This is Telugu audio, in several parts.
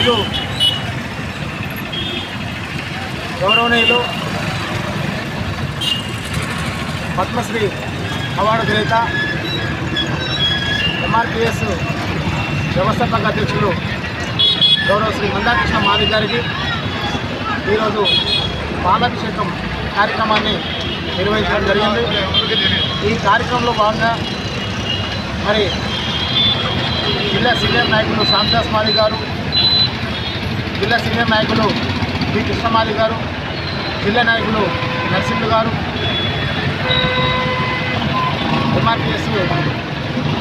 ఈరోజు గౌరవనీయులు పద్మశ్రీ అవార్డు గ్రహీత ఎంఆర్పిఎస్ వ్యవస్థాపక అధ్యక్షులు గౌరవ శ్రీ మందాకృష్ణ మాది గారికి ఈరోజు పాలాభిషేకం కార్యక్రమాన్ని నిర్వహించడం జరిగింది. ఈ కార్యక్రమంలో భాగంగా మరి జిల్లా సీనియర్ నాయకులు శ్యామదాస్ మాది గారు జిల్లా సీనియర్ నాయకులు బి కృష్ణమాలి గారు జిల్లా నాయకులు నరసింహ గారు ఎంఆర్పిఎస్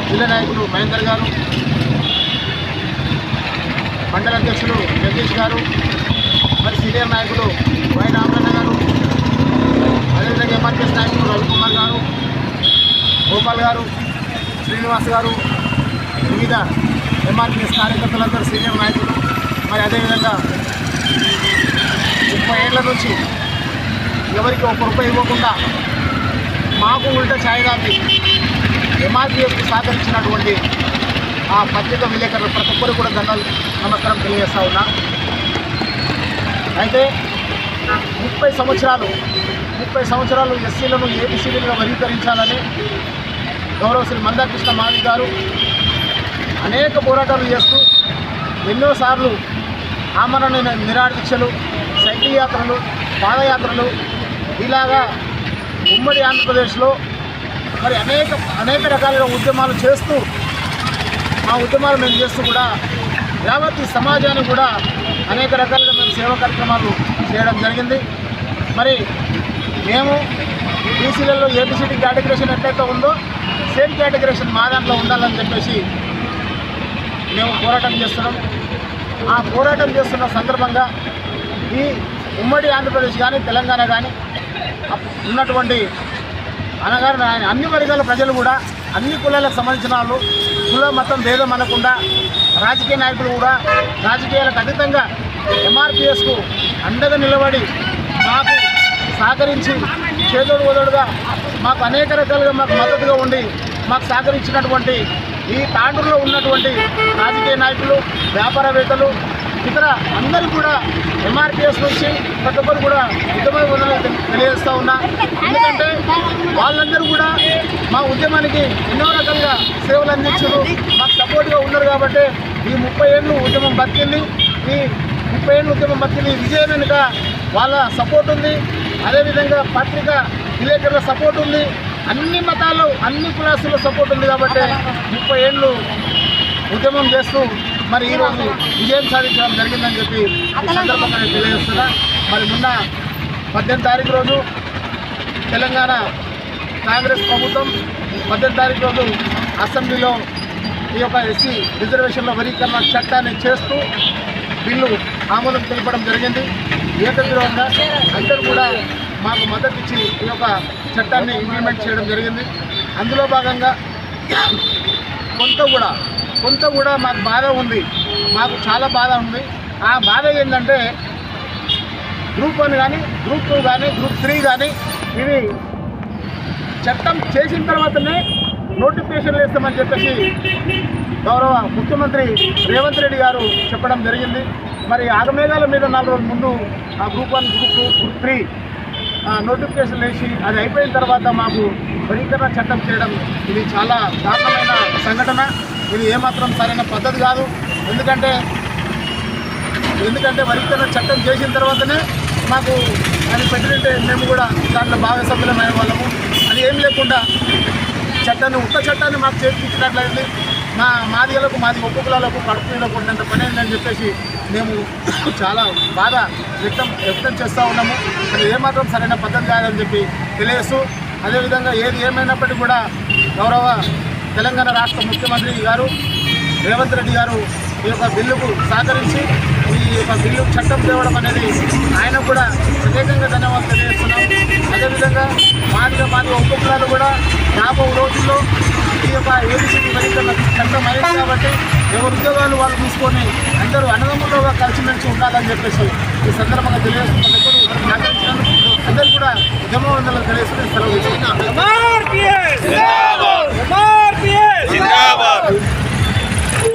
జిల్లా నాయకులు మహేందర్ గారు మండల అధ్యక్షులు జగదీష్ గారు మరి సీనియర్ నాయకులు వై రామరన్న గారు అదేవిధంగా ఎంఆర్పిఎస్ నాయకులు రవికుమార్ గారు గోపాల్ గారు శ్రీనివాస్ గారు వివిధ ఎంఆర్పిఎస్ కార్యకర్తలందరూ సీనియర్ నాయకులు మరి అదేవిధంగా ముప్పై ఏళ్ళ నుంచి ఎవరికి ఒక రూపాయి ఇవ్వకుండా మాకు ఉల్టా ఛాయ్ దాపి సహకరించినటువంటి ఆ పత్రిక విలేకరులు ప్రతి ఒక్కరు కూడా దండలు నమస్కారం తెలియజేస్తా ఉన్నా. అయితే ముప్పై సంవత్సరాలు ముప్పై సంవత్సరాలు ఎస్సీలను ఏబీసీలుగా వర్గీకరించాలని గౌరవ శ్రీ మందాకృష్ణ మావి గారు అనేక పోరాటాలు చేస్తూ ఎన్నోసార్లు ఆమరణ నిరాదీక్షలు దీక్షలు సైకిల్ యాత్రలు పాదయాత్రలు ఇలాగా ఉమ్మడి ఆంధ్రప్రదేశ్లో మరి అనేక అనేక రకాలుగా ఉద్యమాలు చేస్తూ ఆ ఉద్యమాలు మేము చేస్తూ కూడా యావత్ సమాజానికి కూడా అనేక రకాలుగా మేము సేవా కార్యక్రమాలు చేయడం జరిగింది. మరి మేము బీసీలలో ఏబిసిటీ కేటగిరేషన్ ఎట్లయితే ఉందో సేమ్ కేటగిరేషన్ మా దాంట్లో ఉండాలని చెప్పేసి మేము పోరాటం చేస్తున్నాం. ఆ పోరాటం చేస్తున్న సందర్భంగా ఈ ఉమ్మడి ఆంధ్రప్రదేశ్ కానీ తెలంగాణ కానీ ఉన్నటువంటి అనగా అన్ని వర్గాల ప్రజలు కూడా అన్ని కులాలకు సంబంధించిన వాళ్ళు కుల మతం భేదం అనకుండా రాజకీయ నాయకులు కూడా రాజకీయాలకు అతీతంగా ఎంఆర్పిఎస్కు అండగా నిలబడి మాకు సహకరించి చేదోడు వదోడుగా మాకు అనేక రకాలుగా మాకు మద్దతుగా ఉండి మాకు సహకరించినటువంటి ఈ తాండూరులో ఉన్నటువంటి రాజకీయ నాయకులు వ్యాపారవేత్తలు ఇతర అందరూ కూడా ఎంఆర్పిఎస్ నుంచి ప్రతి ఒక్కరు కూడా ఉద్యమ వదలని తెలియజేస్తూ ఉన్నా. ఎందుకంటే వాళ్ళందరూ కూడా మా ఉద్యమానికి ఎన్నో రకాలుగా సేవలు అందించారు. మాకు సపోర్ట్గా ఉన్నారు కాబట్టి ఈ ముప్పై ఏళ్ళు ఉద్యమం బతికింది. ఈ ముప్పై ఏళ్ళు ఉద్యమం బతికింది. విజయం వెనుక వాళ్ళ సపోర్ట్ ఉంది. అదేవిధంగా పత్రిక విలేకరుల సపోర్ట్ ఉంది. అన్ని మతాలు అన్ని కులాసుల సపోర్ట్ ఉంది కాబట్టి ముప్పై ఏళ్ళు ఉద్యమం చేస్తూ మరి ఈరోజు విజయం సాధించడం జరిగిందని చెప్పి ఈ సందర్భంగా నేను తెలియజేస్తున్నా. మరి మొన్న పద్దెనిమిది తారీఖు రోజు తెలంగాణ కాంగ్రెస్ ప్రభుత్వం పద్దెనిమిది తారీఖు రోజు అసెంబ్లీలో ఈ యొక్క ఎస్సీ రిజర్వేషన్ల వరీకరణ చట్టాన్ని చేస్తూ బిల్లు ఆమోదం తెలపడం జరిగింది. ఏకగ్రీవంగా అందరూ కూడా మాకు మద్దతు ఇచ్చి ఈ యొక్క చట్టాన్ని ఇంప్లిమెంట్ చేయడం జరిగింది. అందులో భాగంగా కొంత కూడా కొంత కూడా మాకు బాధ ఉంది. మాకు చాలా బాధ ఉంది. ఆ బాధ ఏంటంటే గ్రూప్ వన్ కానీ గ్రూప్ టూ కానీ గ్రూప్ త్రీ కానీ ఇవి చట్టం చేసిన తర్వాతనే నోటిఫికేషన్లు వేస్తామని చెప్పేసి గౌరవ ముఖ్యమంత్రి రేవంత్ రెడ్డి గారు చెప్పడం జరిగింది. మరి ఆగమేఘాల మీద నాలుగు రోజుల ముందు ఆ group one group two group three notification వేసి అది అయిపోయిన తర్వాత మాకు వర్గీకరణ చట్టం చేయడం ఇది చాలా దారుణమైన సంఘటన. ఇది ఏమాత్రం సరైన పద్ధతి కాదు. ఎందుకంటే ఎందుకంటే వర్గీకరణ చట్టం చేసిన తర్వాతనే మాకు అది పెట్టినట్టే మేము కూడా దాంట్లో భాగస్వామ్యమైన వాళ్ళము. అది ఏం లేకుండా చట్టాన్ని ఒక్క చట్టాన్ని మాకు చేర్పించినట్లయింది. మా మాదిగలకు మాది ఒక్క కులాలకు కడుపు పని అని చెప్పేసి మేము చాలా బాధ వ్యక్తం వ్యక్తం చేస్తూ ఉన్నాము. అది ఏమాత్రం సరైన పద్ధతి కాదని చెప్పి తెలియస్తూ అదేవిధంగా ఏది ఏమైనప్పటికీ కూడా గౌరవ తెలంగాణ రాష్ట్ర ముఖ్యమంత్రి గారు రేవంత్ రెడ్డి గారు ఈ యొక్క బిల్లుకు సహకరించి ఈ యొక్క బిల్లు చట్టం తేవడం అనేది ఆయన కూడా ప్రత్యేకంగా ధన్యవాదాలు తెలియజేస్తున్నాం. అదేవిధంగా మాదిగా మాది ఉపకులాలు కూడా రాబో రోజుల్లో ఈ యొక్క ఏబీసీ వరికల చట్టం అయింది కాబట్టి ఎవరి ఉద్యోగాలు వాళ్ళు తీసుకొని అందరూ అన్నదమ్ములుగా కలిసిమెలిసి ఉండాలని చెప్పేసి ఈ సందర్భంగా తెలియజేస్తున్నందుకు అందరూ కూడా ఉద్యమవందలు తెలియజేసుకుని సెలవు